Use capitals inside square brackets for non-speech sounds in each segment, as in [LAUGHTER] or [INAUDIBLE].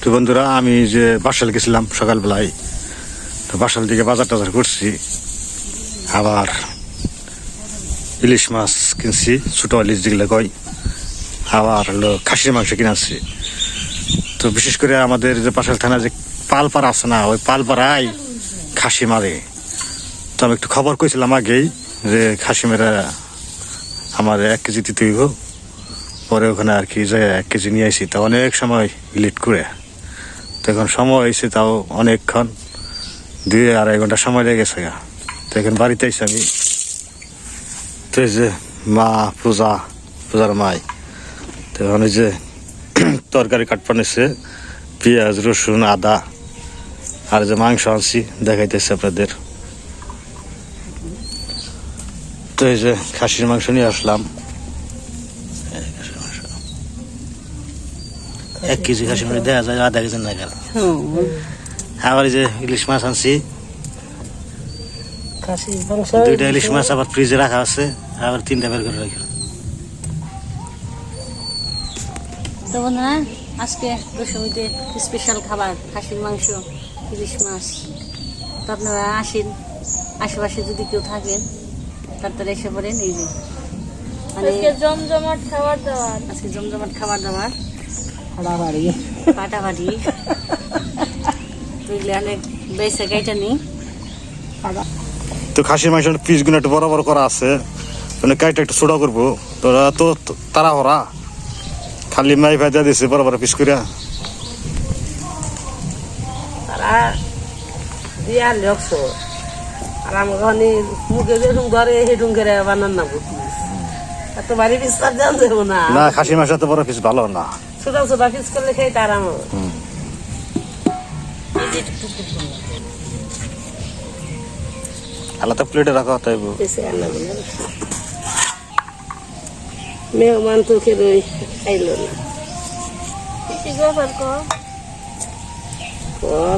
তো বন্ধুরা, আমি যে বাসাল গেছিলাম সকালবেলায়, তো বাসাল দিকে বাজার টাজার করছি। আবার ইলিশ মাছ কিনছি, ছোটো ইলিশ যেগুলো কয়। আবার হলো খাসির মাংস কিনাচ্ছি তো বিশেষ করে আমাদের যে পাশাল থানা যে পালপাড়া আছে না, ওই পালপাড়ায় খাসি মারে। তো আমি একটু খবর কইছিলাম আগেই যে খাসি মেরা আমার এক কেজি দিতে হইব। পরে ওখানে আর কি যে এক কেজি নিয়ে আসি তা অনেক সময় লিট করে। তো এখন সময় হয়েছে তাও অনেকক্ষণ, দুই আড়াই ঘণ্টা সময় লেগে গেছে গা। তো এখন বাড়িতে আইসি আমি। তো যে মা, পূজা, পূজার মাই। তো এখন যে [CLEARS THROAT] তরকারি কাট পানিছে পেঁয়াজ, রসুন, আদা, আর যে মাংস আনছি, দেখাইতেছে আপনাদের। তো এই যে খাসির মাংস নিয়ে আসলাম এই খাসির মাংস। এক কেজি খাসির মাংস দেওয়া যায় আধা কেজি না গেল। আবার এই যে ইলিশ মাছ আনছি। দুইটা ইলিশ মাছ আবার ফ্রিজে রাখা আছে আবার তিনটা বের করে রাখি। তো বন্ধুরা আজকে দশমীতে স্পেশাল খাবার খাসির মাংস ইলিশ মাছ। তো আপনারা আসেন আশেপাশে যদি কেউ থাকেন তাড়াতাড়ি এসে পড়েন এই যে। মানে জমজমাট খাবার দাবার। আজকে জমজমাট খাবার দাবার। তো অনেক বেসে গাইটা নেই তো খাসির পিসগুলো একটু বড় বড় করা আছে। মানে কাইটা একটু ছোটা করব। তোরা তো তারা হরা খালি মাই ভাই দিয়ে দিছে বড় বড় পিস তারা দিয়া আর আমার ঘনি মুখে যেরকম ঘরে হেডুম করে বানান না এত বাড়ি না। না খাসির মাংস এত বড় পিস ভালো না। ছোটা ছোটা পিস করলে খেয়ে তার আমার আলাদা প্লেটে রাখা রান্না করলাম মেহমান তো খেলো খাইলো না।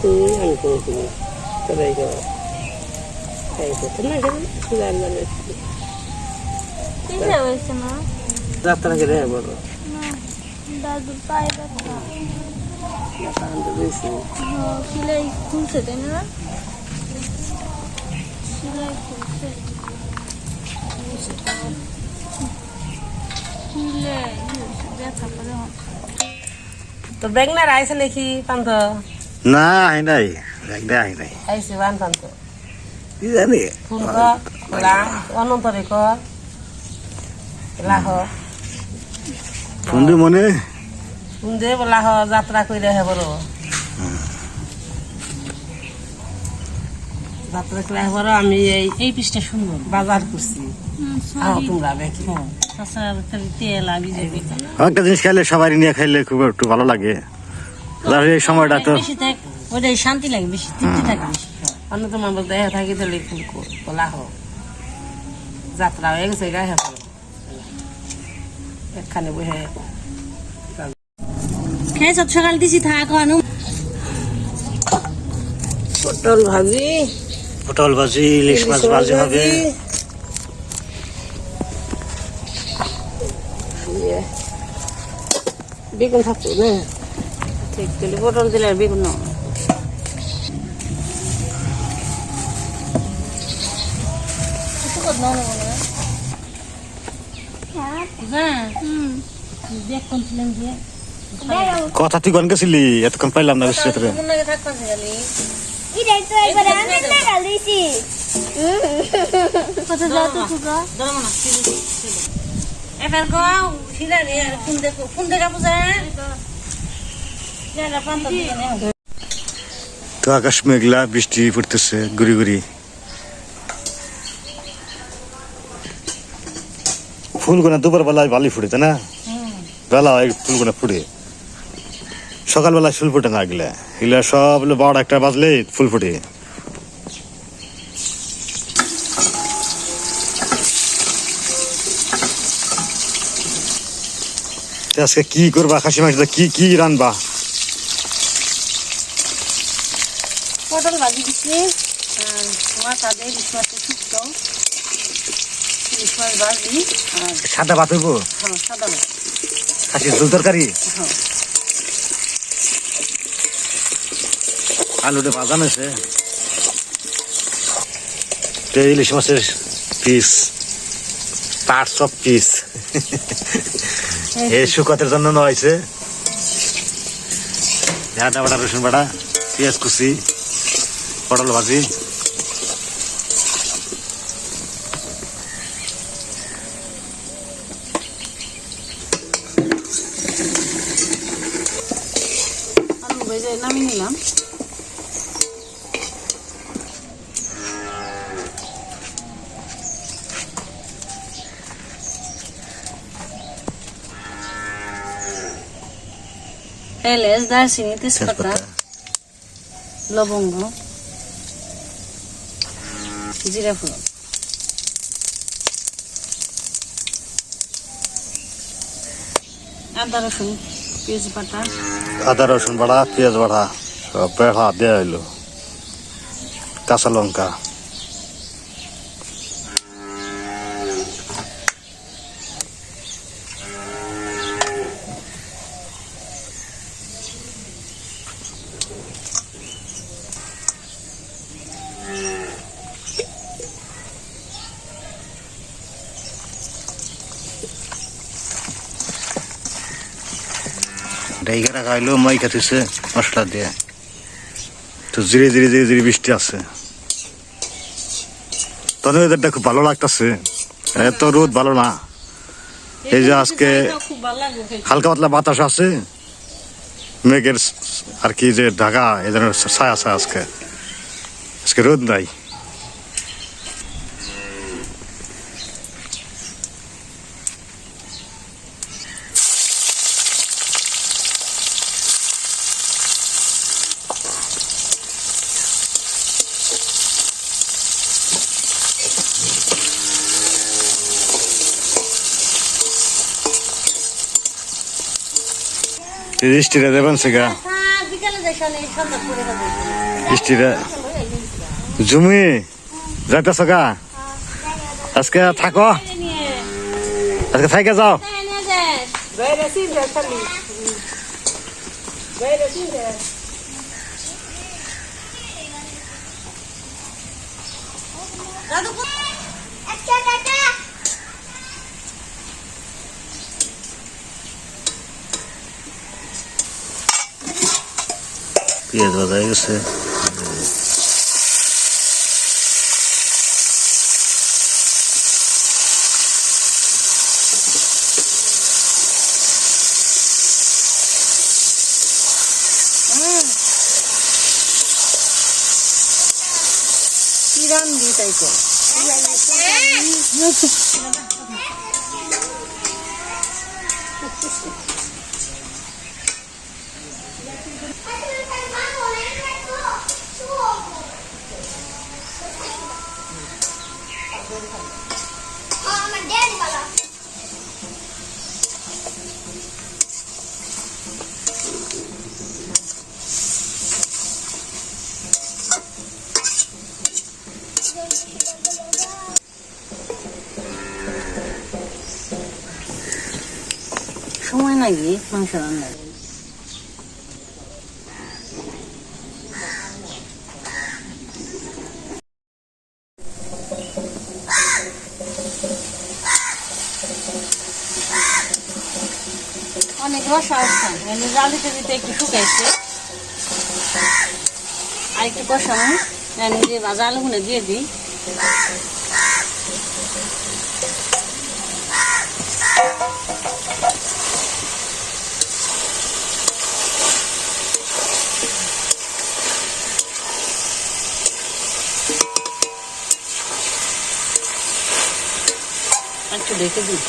তুই আমি কোনো তুমি তোরাই কর। খাইছো তো না খেলে রান্না কি হয়েছে না যাত্রা করে বলো দাদুর পায়ে ব্যথা সেলাই খুলছে তাই না সেলাই খুলছে খুলে ব্যথা করে তো বেগনার আইসে নাকি পান্থ? না আই নাই। একদম আই নাই। আইসে বান পান্থ। কি জানি? ফুল কর লাং অনন্তরে কর লাহ মনে শুনতে লাহ যাত্রা করে হে বড় যাত্রা করে হে বড় আমি এই এই পিসটা সুন্দর বাজার করছি আহ তোমরা দেখি। একটা জিনিস খাইলে সবাই নিয়ে খাইলে খুব একটু ভালো লাগে। এই সময়টা তো ওটাই শান্তি লাগে বেশি তৃপ্তি থাকে বেশি অন্য তোমার বলতে হে থাকি তাহলে ফুল কর লাহ যাত্রা হয়ে গেছে গায়ে হে বড় একখানে বহে খেয়েছ সকাল দিছি থাক আনু পটল ভাজি। পটল ভাজি ইলিশ মাছ ভাজি হবে। বেগুন থাকতো না? ঠিক তাহলে পটল দিলে বেগুন নাও। হ্যাঁ। দেখ কোন ছিলেন দিয়ে। কথা তুই গন গেছিলি? এতক্ষণ পাইলাম না খালি এটাই তো ছিলা আকাশ মেঘলা, বৃষ্টি পড়তেছে গুড়ি গুড়ি ফুলগুনা দুপুর বেলায় ভালোই ফুটে না? বেলা হয় ফুলগুনা ফুটে। সকালবেলায় ফুল ফুটে না এগুলা এগুলা সব বারোটা একটা বাজলে ফুল ফুটে আজকে কি করবা খাসি মাংস কি কি রানবা? পটল ভাজি দিচ্ছি মাছ আদে ইলিশ মাছের শুক্তো ইলিশ মাছ ভাজি সাদা ভাত হইব? হ্যাঁ সাদা মাছ খাসির ঝোল তরকারি? হ্যাঁ। আলুটা ভাজা নেছে। ইলিশ মাছের পিস পার্টস অফ পিস এই শুকাতের জন্য নেওয়া হয়েছে। আদা বাটা, রসুন বাটা, পেঁয়াজ কুচি, পটল ভাজি নামিয়ে নিলাম। এলাচ দারচিনি তেজপাতা লবঙ্গ জিরা ফোড়ন আদা রসুন পেঁয়াজ বাটা আদা রসুন বাড়া পেঁয়াজ বাড়া সব বেড়া দেওয়া হইল কাঁচা লঙ্কা ডাইকা রাখা হইল মাই খাতিছে মশলা দিয়ে। তো ধীরে ধীরে ধীরে ধীরে বৃষ্টি আছে। তবে ওয়েদারটা খুব ভালো লাগতেছে। এত রোদ ভালো না। এই যে আজকে। হালকা পাতলা বাতাস আছে। মেঘের আর কি যে ঢাকা ধরনের ছায়া আছে আজকে। আজকে রোদ নাই। বৃষ্টিটা দেবেন সেগা। বৃষ্টিটা জুমি যাইতেছ গা আজকে থাকো আজকে থাইকে যাও বাইরে চিন্তা খালি বাইরে চিন্তা একটা টাটা পেঁয়াজ ভাজা হয়ে গেছে কি রান্ধবি তাই কর। আমার লাগে মাংস রান্নার অনেক রসা আসছে। এনে জাল দিতে একটু শুকাইছে। আর একটু কষানো এনে যে ভাজা আলুগুলো দিয়ে দিই। ঢেকে দিই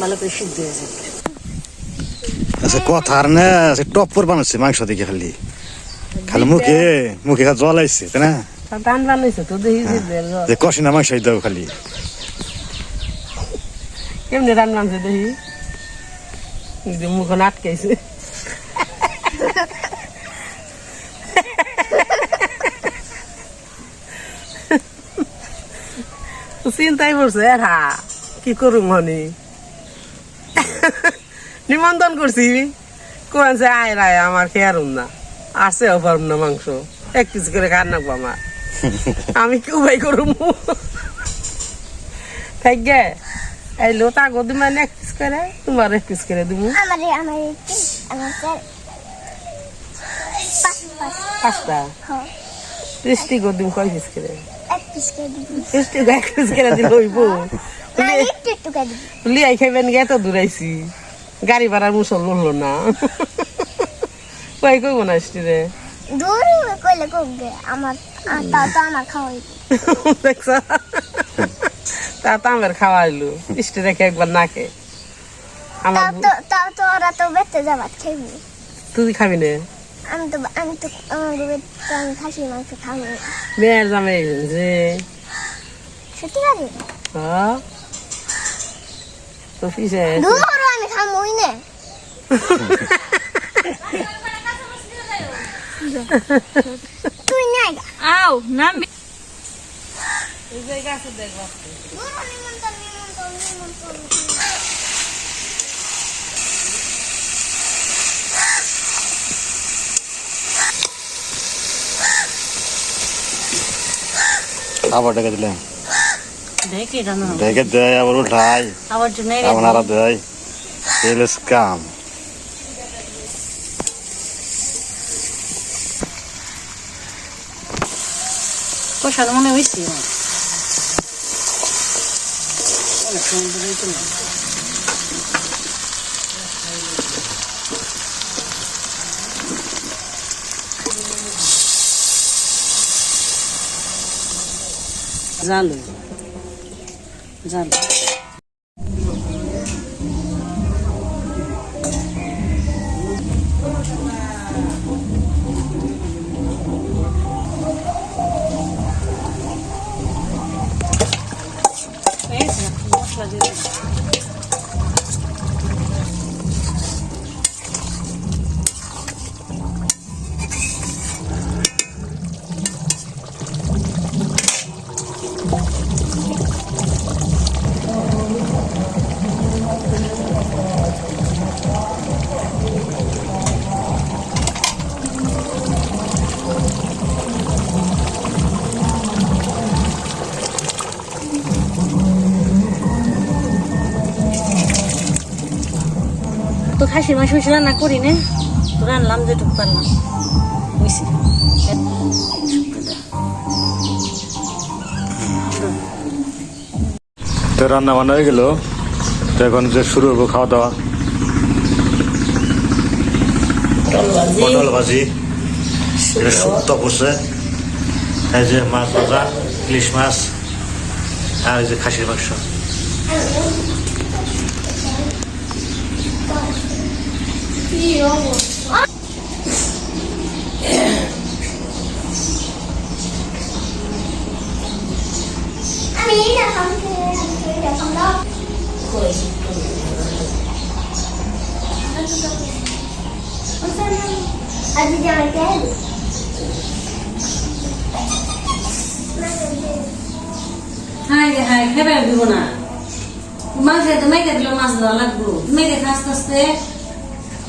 ভালো করে সিদ্ধ হয়ে যাবে। আচ্ছা কথা আর না আচ্ছা টপ্পর বানাচ্ছে মাংস দেখে খালি। খালি মুখে মুখে জল আইছে তাই না? টান বানাইছে তো দেখি যে বের কষি না মাংস দাও খালি। কেমনে রান বানছে দেখি? মুখ আটকাইছে চিন্তাই পড়ছে হা কি করুম হনি? নিমন্ত্রণ করছি। কোন যে আয় রায় আমার খেয়ারুম না। আসে পারুম না মাংস। এক পিস করে খান নাকবো আমার। আমি কি উপায় করুম? থাক গে। এই লোতা গদি মানে এক পিস করে তোমার এক পিস করে দিব আমার আমার পাঁচটা। হ্যাঁ। টেস্টি গদি কয় পিস করে? দিল হইব। না লিয়াই খাইবেন গে তো দূরাইছি গাড়ি ভাড়ার মুসল লড়লো না। কই কইব না রে তা তো আমার খাওয়াইলো ইস্টি রেখে একবার নাকে আমার তো তাও তো ওরা তো বেঁচে যাবার খেবি তুই খাবি না? আমি তো আমি তো আমার তো আমি খাসি মাংস খাব না। মেয়ের জামে যে সত্যি কাজে হ্যাঁ তো পিছে দূর আমি খামোই না তুই গা আও নামবি দূর নিমন্ত্রণ নিমন্ত্রণ নিমন্ত্রণ আবার ডেকে দিলেন দেখি রান্না হবে। ডেকে দেয় আবার উঠাই আবার আবার দেয়। কাম কষানো মনে হয়েছে? অনেক জাল জাল। তো খাসির মাংস বেশি রান্না করি না তো রান্নাম যেটুকু পারলাম। বুঝছি তো রান্না বান্না হয়ে গেল। তো এখন যে শুরু হব খাওয়া দাওয়া। পটল ভাজি। এটা শুক্তো করছে। এই যে মাছ ভাজা ইলিশ মাছ আর এই যে খাসির মাংস আমি এটা খামতে আমি এটা খামলাম আজ জামাই কে হাই হাই খেবে দিব না। মাছ মেঘে দিলে মাছ দেওয়া লাগবো। মেঘে আস্তে আস্তে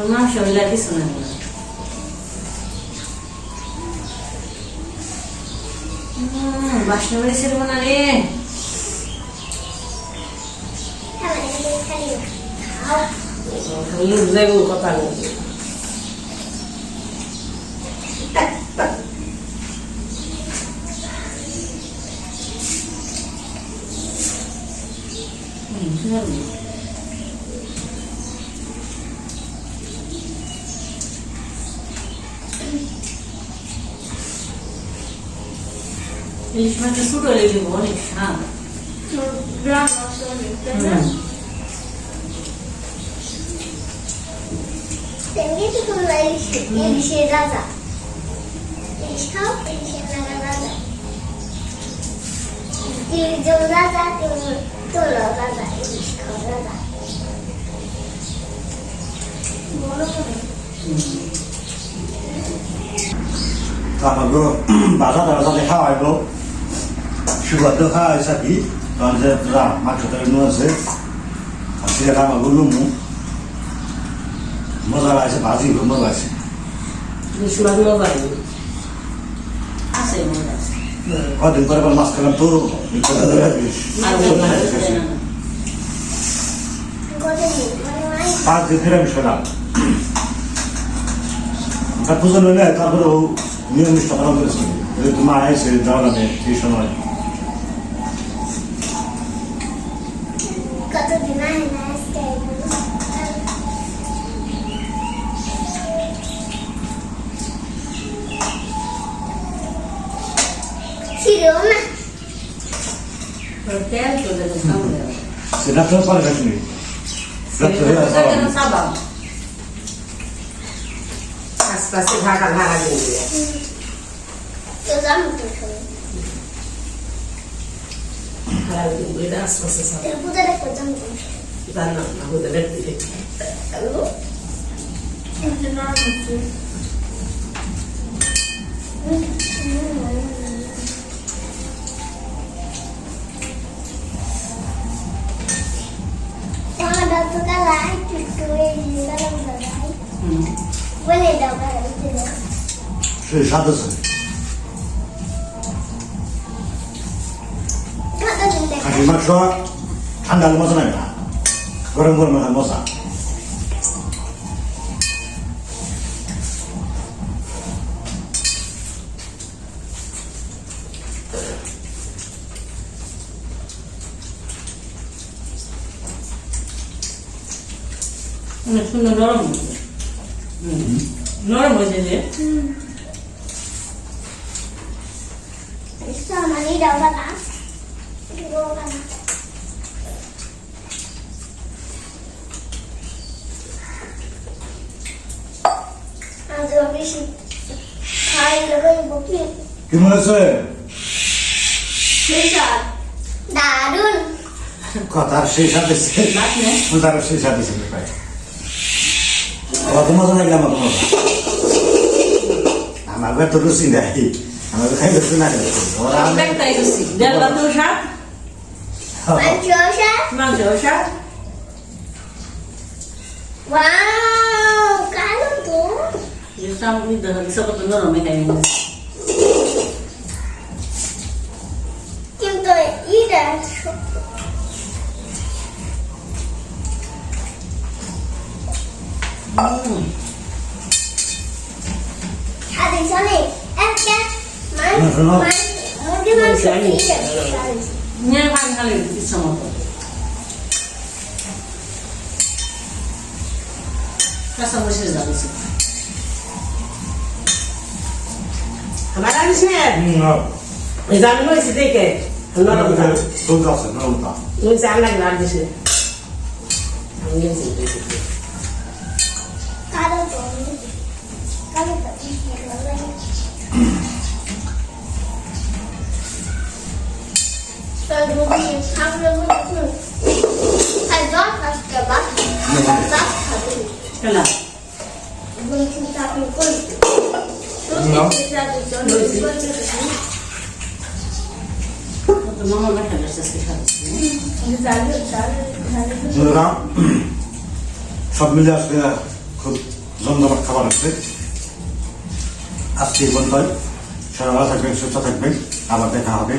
ওর মাংস হইলে কিছু না বাসনা বেড়েছে না রে। যাইব কথা নেই ইলিশ মাছটা ছোট হয়ে যাব অনেক স্বাদ হুম। তেমনি তো তোমরা ইলিশ ইলিশের রাজা ইলিশ খাও ইলিশের নানা রাজা ইলিশ যেমন রাজা তেমন তোমরাও রাজা ইলিশ খাও রাজা বলো করে আমাকে বাসা তারা সাথে খাওয়াইব সুগার তো খাওয়াই সাথী কারণ যে তোরা মাংস তরকারি নুন আছে। আর সেটা আমাকে লুমু। মজা লাগছে ভাজি খুব মজা লাগছে ইলিশ মাছ মজা আছে আছে। কদিন পরে আবার মাছ খেলাম তো বিপদে ধরে আসবিস। আর আছে না। গোটে দিন মানে পাঁচ দিন ফিরে আমি খেলাম তার পুজো নইলে তারপরে ও নিয়ম নিষ্ঠা পালন করেছে যেহেতু মা এসে যাওয়ার আমি এই সময় কতদিন আয় না আজকে ছিড়েও না তেল তো দেবো সামনে সেটা তো পরে খাসনি সাবান। আশপাশে ঢাকা ঢাকা ঢাকা দিয়ে এটা আশপাশে সব এর পূজা দেখো জানো তো জানা না হতে দেখতে হ্যালো একটু নরম হচ্ছে আমার দাদু কালা একটু একটু এই গরম দাদাই বলে দাও ভাই সে স্বাদ আছে কতদিন দেখো খাসির মাংস অনেক সুন্দর নরম হয়েছে। নরম হয়েছে যে। Está manera ahora. Ahora. আজ বেশি খাই লাগাই বকি। কি মনে হচ্ছে বিশাল দারুণ কথার সেই সাথে লাগ নেই পূজার সেই সাথে ছিল প্রায় অত মজা লাগলে আমার মজা আমার তো রুচি নাই আমার খাই রুচি না ওরা আমি একটাই করছি দেড় বাতো শাক মাংসা মাংস শাক ওয়াও কালো তো যে সামনে দেখা দিছে কত নরম এখানে কিন্তু এটা শক্ত সাদে চলে একটা মাংস শোনো। মুরগি মাংস জানি। ঠিক আছে সাদে নিয়ে ভাগ খালি ইচ্ছা মতো কাঁচা বসে যাচ্ছে আমার আনিস না হুম, এই জানি হয়েছে দেখে নরম জানি চলতে আছে নরমতা তুই চাল লাগলে আর দিস না আমি সব মিলে আজকে খুব জমজমাট খাবার আছে আজকে সবাই ভালো থাকবেন সুস্থ থাকবেন আবার দেখা হবে